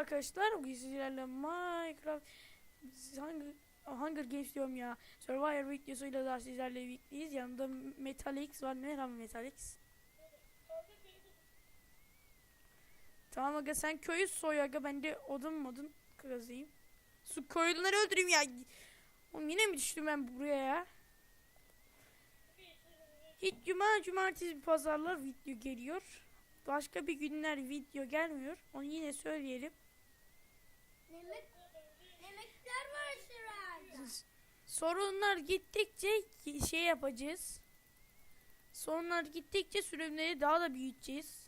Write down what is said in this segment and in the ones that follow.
arkadaşlar. Bugün Minecraft Hunger, Hunger Games diyorum ya. Survivor videosuyla da sizlerle birlikteyiz. Yanımda Metalix var. Merhaba Metalix. Tamam aga sen köyü soy aga ben de odun modun kazayım. Su koyunları öldüreyim ya. Oğlum yine mi düştüm ben buraya ya? Hiç cuma cumartesi pazarlar video geliyor. Başka bir günler video gelmiyor. Onu yine söyleyelim. Yemek, yemekler var şurada. Sorunlar gittikçe şey yapacağız. Sorunlar gittikçe sürümleri daha da büyüteceğiz.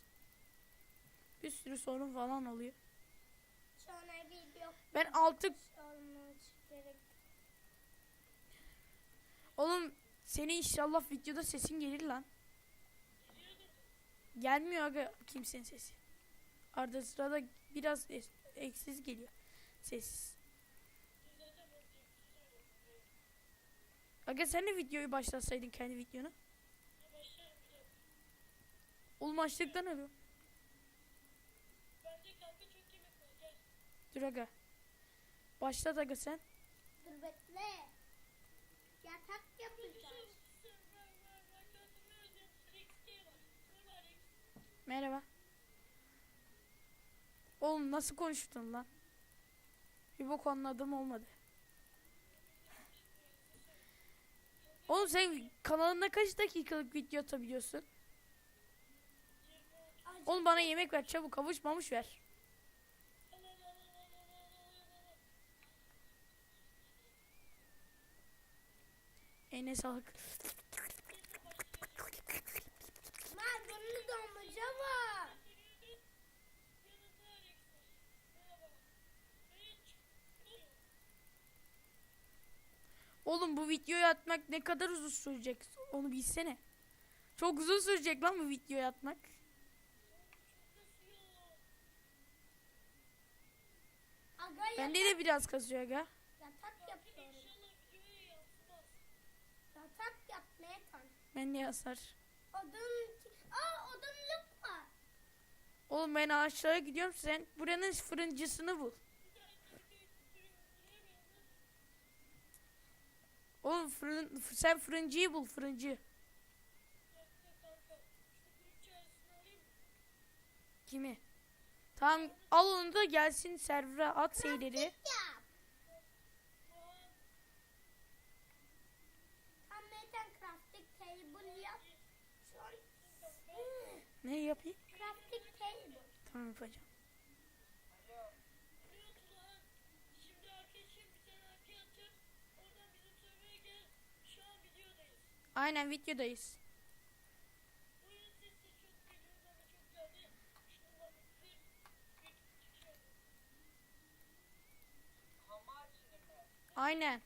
Bir sürü sorun falan oluyor. Ben altı... Oğlum senin inşallah videoda sesin gelir lan. Gelmiyor aga kimsenin sesi. Arada sırada biraz eksiz geliyor. Sessiz. Aga sen de videoyu başlatsaydın kendi videonu. Oğlum açlıktan ölüyorum. Dur aga. Başlat aga sen. Dur bekle. Yatak yapacağız. Merhaba. Oğlum nasıl konuştun lan? Bir bok anladım olmadı. Oğlum sen kanalında kaç dakikalık video atabiliyorsun? Oğlum bana yemek ver çabuk havuç mamuş ver. Eline sağlık. Maymunlu domuzca var. Oğlum bu videoyu atmak ne kadar uzun sürecek onu bilsene. Çok uzun sürecek lan bu videoyu atmak. Aga Bende de biraz kasıyor aga. yatak yapıyorum. Yatak yapmaya kan. Ben de yazar. Odun, aa odunluk var. Oğlum ben ağaçlara gidiyorum sen buranın fırıncısını bul. Oğlum fırın, sen fırıncıyı bul fırıncı. Kimi? Tamam al onu da gelsin server'a at şeyleri. Ne yapayım? crafting table. Tamam yapacağım. Şimdi arkadaşım bir tane arkaya atacak. Oradan bizim server'a gel. Şu an videodayız. Aynen videodayız. Oyun sesi çok geliyor bana çok geldi. Şunu bak bir bir çıkıyor. Aynen.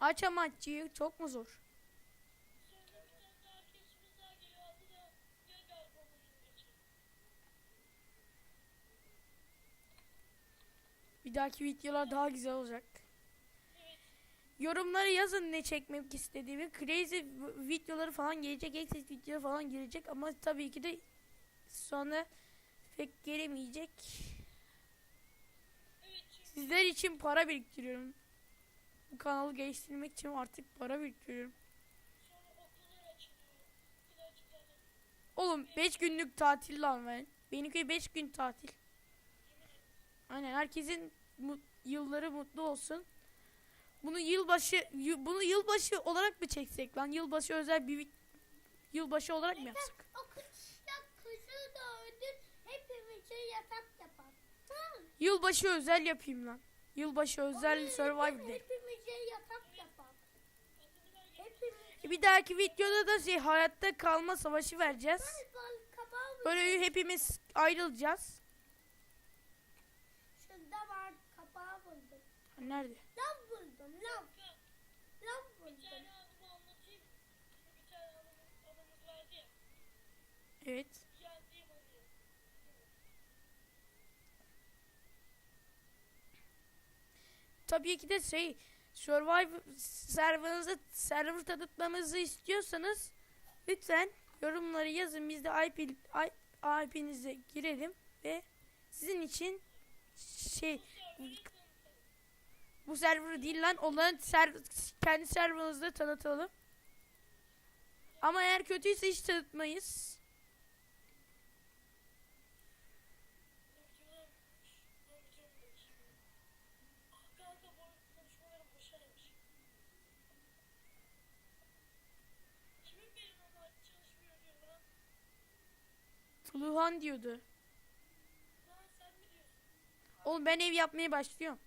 Aç amaççıyı çok mu zor? sonra bir tane daha arkadaşımız daha geliyor. Adı da gel galiba onun için. Bir dahaki videolar daha güzel olacak. Yorumlara yazın ne çekmek istediğimi. Crazy videoları falan gelecek. Exit videoları falan gelecek. Ama tabii ki de sonra pek gelemeyecek. Sizler için para biriktiriyorum. Bu kanalı geliştirmek için artık para biriktiriyorum. Oğlum 5 günlük tatil lan ben. Benimki 5 gün tatil. Aynen herkesin mu- yılları mutlu olsun. Bunu yılbaşı bunu yılbaşı olarak mı çeksek lan? Yılbaşı özel bir yılbaşı olarak mı yapsak? Yılbaşı özel yapayım lan. Yılbaşı özel yapar. Hepimiz. Bir dahaki videoda da şey hayatta kalma savaşı vereceğiz. Böyle hepimiz ayrılacağız. Şurada var kabağı buldum. Nerede? Lav buldum lav. Lav buldum. Evet. Tabii ki de şey Survivor serverınızı server tanıtmamızı istiyorsanız lütfen Yorumları yazın biz de IP, IP'nize girelim ve sizin için şey bu server değil lan onların ser, kendi serverınızda tanıtalım. Ama eğer kötüyse hiç tanıtmayız. Tuluhan diyordu. Oğlum ben ev yapmaya başlıyorum.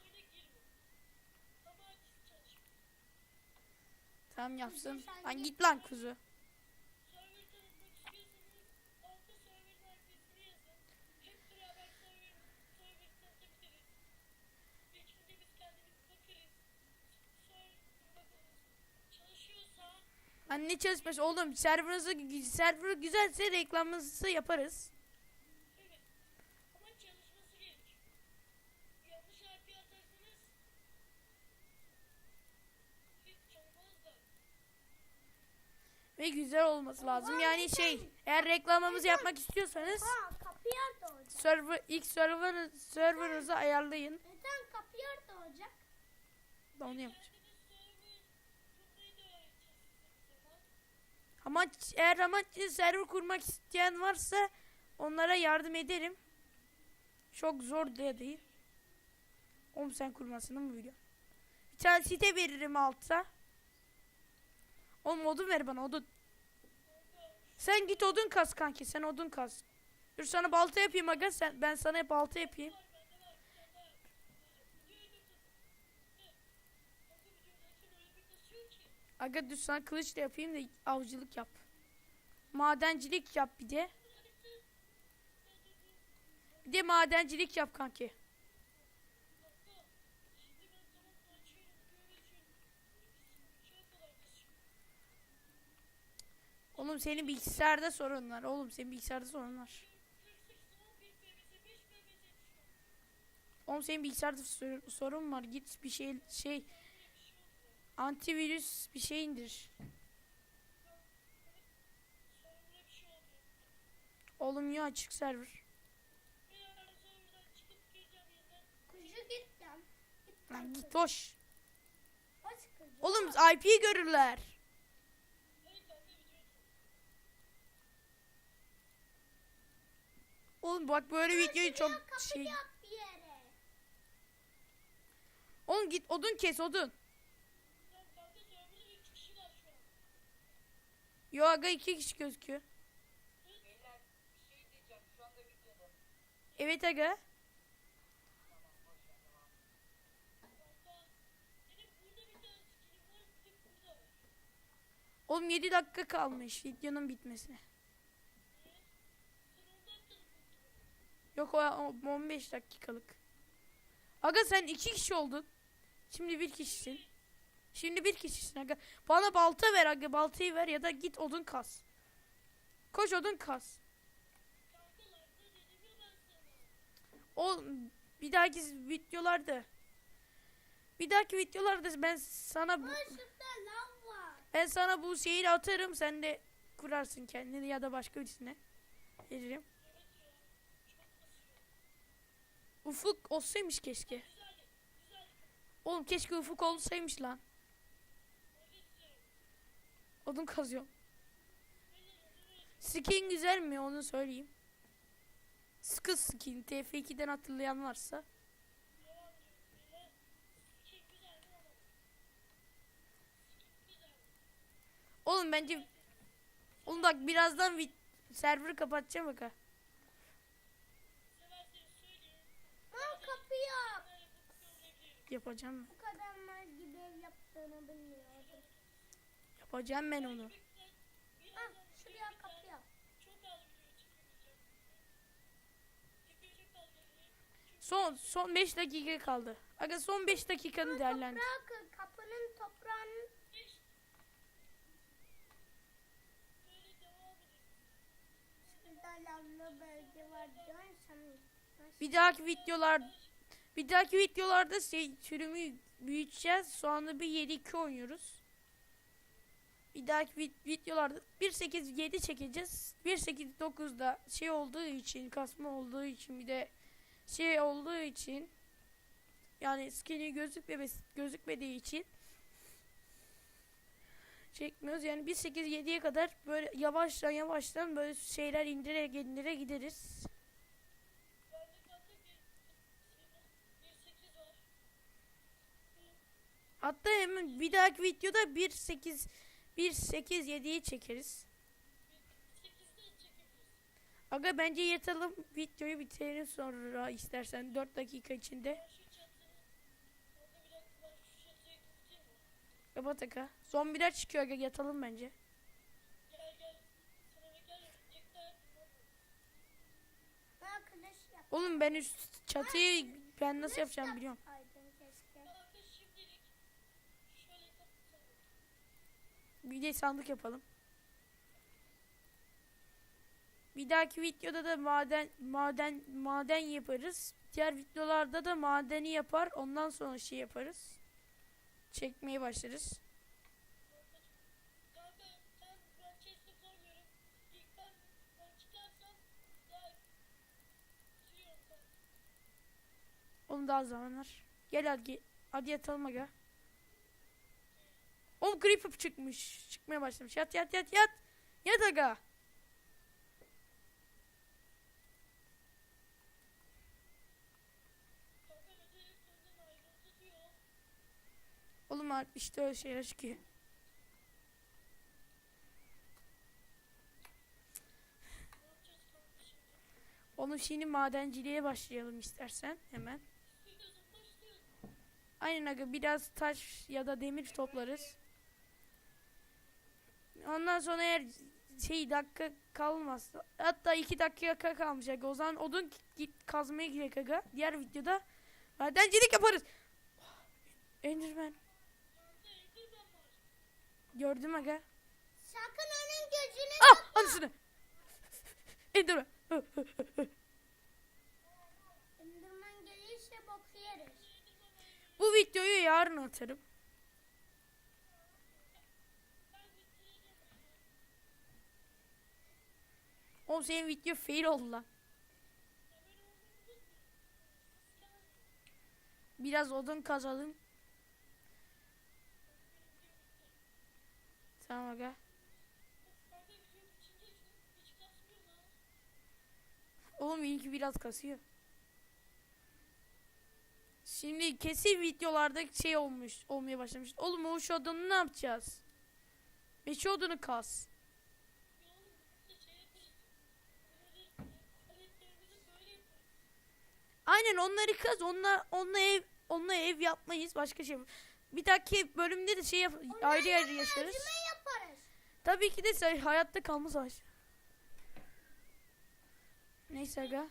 Oyuna girmiyor. Ama açık çalışmıyor. Tamam yapsın. Lan git lan kuzu. Server tanıtmak istiyorsanız altta serverin adresini yazın. Hep beraber server, server tanıtabiliriz. İçinde biz kendimiz bakarız. Server bakarız. Çalışıyorsa Lan ne çalışması oğlum serverınızı server güzelse reklamınızı yaparız. Ve güzel olması lazım. Yani şey eğer reklamımızı yapmak istiyorsanız Ha server ilk server serverınızı ayarlayın. Neden kapı yerde olacak? Onu yapacağım. Kendiniz server kurmayı da öğreteceğiz size bir zaman. Amaç eğer amaç server kurmak isteyen varsa onlara yardım ederim. Çok zor da değil. Oğlum sen kurmasını mı biliyorsun? Bir tane site veririm altta. Oğlum odun ver bana odun. Sen git odun kas kanki sen odun kas. Dur sana balta yapayım aga sen, ben sana hep balta yapayım. Aga sana kılıç da yapayım da avcılık yap. Madencilik yap bir de. Bir de madencilik yap kanki. Oğlum senin bilgisayarda sorun var. Oğlum senin bilgisayarda sorun var. Oğlum senin bilgisayarda sor- sorun var. Git bir şey şey antivirüs bir şey indir. Oğlum ya açık server. Lan git hoş. Oğlum IP'yi görürler. Oğlum bak böyle videoyu çok şey. Oğlum git odun kes odun. Yo aga iki kişi gözüküyor. Evet aga. Oğlum 7 dakika kalmış videonun bitmesine. Yok o 15 dakikalık. Aga sen iki kişi oldun. Şimdi bir kişisin. Şimdi bir kişisin aga. Bana balta ver aga baltayı ver ya da git odun kas. Koş odun kas. O bir dahaki videolarda bir dahaki videolarda ben sana bu, ben sana bu şeyi atarım sen de kurarsın kendini ya da başka birisine veririm. Ufuk olsaymış keşke. Oğlum keşke ufuk olsaymış lan. Odun kazıyorum. Skin güzel mi onu söyleyeyim. Sıkı skin TF2'den hatırlayan varsa. Oğlum bence Oğlum bak birazdan vi- server'ı kapatacağım bak ha. Yap. Yapacağım Bu kadar mal gibi ev yaptığını bilmiyordum. Yapacağım ben onu. Ha şuraya. Son son 5 dakika kaldı. Aga son 5 dakikanı değerlendir. Toprağı. Kapının toprağını var diyorsun sen. Bir dahaki videolar bir dahaki videolarda şey sürümü büyüteceğiz. Sonra bir 7-2 oynuyoruz. Bir dahaki vid- videolarda 1.8.7 çekeceğiz. 1.8.9'da şey olduğu için kasma olduğu için bir de şey olduğu için yani skin'i gözükmemesi gözükmediği için çekmiyoruz. Yani 1.8.7'ye kadar böyle yavaştan yavaştan böyle şeyler indire indire gideriz. Hatta hemen bir dahaki videoda 1.8 1.8.7'yi çekeriz. Sekizde çekebiliriz. Aga bence yatalım videoyu bitirelim sonra istersen 4 dakika içinde. Bir? Kapat aga. Zombiler çıkıyor aga yatalım bence. Bir. Oğlum ben üst çatıyı ben nasıl yapacağım biliyorum. Bir de sandık yapalım. Bir dahaki videoda da maden maden maden yaparız. Diğer videolarda da madeni yapar. Ondan sonra şey yaparız. Çekmeye başlarız. Oğlum daha zamanlar. Gel hadi. Hadi yatalım aga. Oğlum creeper çıkmış. Çıkmaya başlamış. Yat yat yat yat. Yat aga. Oğlum artık işte öyle şeyler çıkıyor. Kanka şimdi? Madenciliğe başlayalım istersen hemen. Aynen aga biraz taş ya da demir toplarız. Ondan sonra eğer şey dakika kalmazsa hatta iki dakika kalmış aga o zaman odun git kazmaya gidelim aga. Diğer videoda madencilik yaparız. Enderman Kanka Enderman gördüm aga. Sakın onun gözünü Ah anasını. Enderman. Enderman gelirse bok yeriz. Bu videoyu yarın atarım. Oğlum senin video fail oldu lan. Biraz odun kazalım. Tamam aga. Oğlum benimki biraz kasıyor. Şimdi kesin videolarda şey olmuş, olmaya başlamış. Oğlum o şu odunu ne yapacağız? Beşi odunu kas. Ya oğlum biz de şey yaparız. Böyle paletlerimizi böyle yaparız. Aynen onları kaz. Onunla, onunla ev, onunla ev yapmayız. Başka şey. Bir dahaki bölümde de şey yap, ayrı ayrı yaşarız. Yaparız? Tabii ki de say- hayatta kalma savaşı. Neyse aga.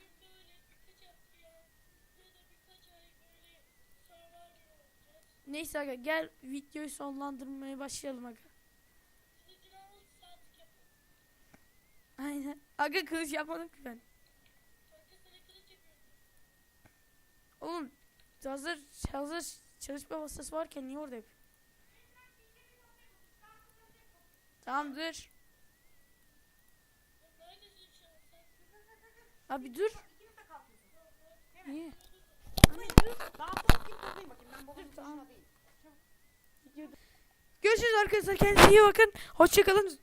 Neyse aga gel videoyu sonlandırmaya başlayalım aga. Kılıcına 10 saatlik yapalım. Aynen. Aga kılıç yapmadım ki ben. Kanka sana kılıç yapıyorum. Oğlum hazır hazır çalışma masası varken niye orada yapıyorsun? Tamam dur. Abi dur. Niye? Görüşürüz arkadaşlar. Kendinize iyi bakın. Hoşçakalın.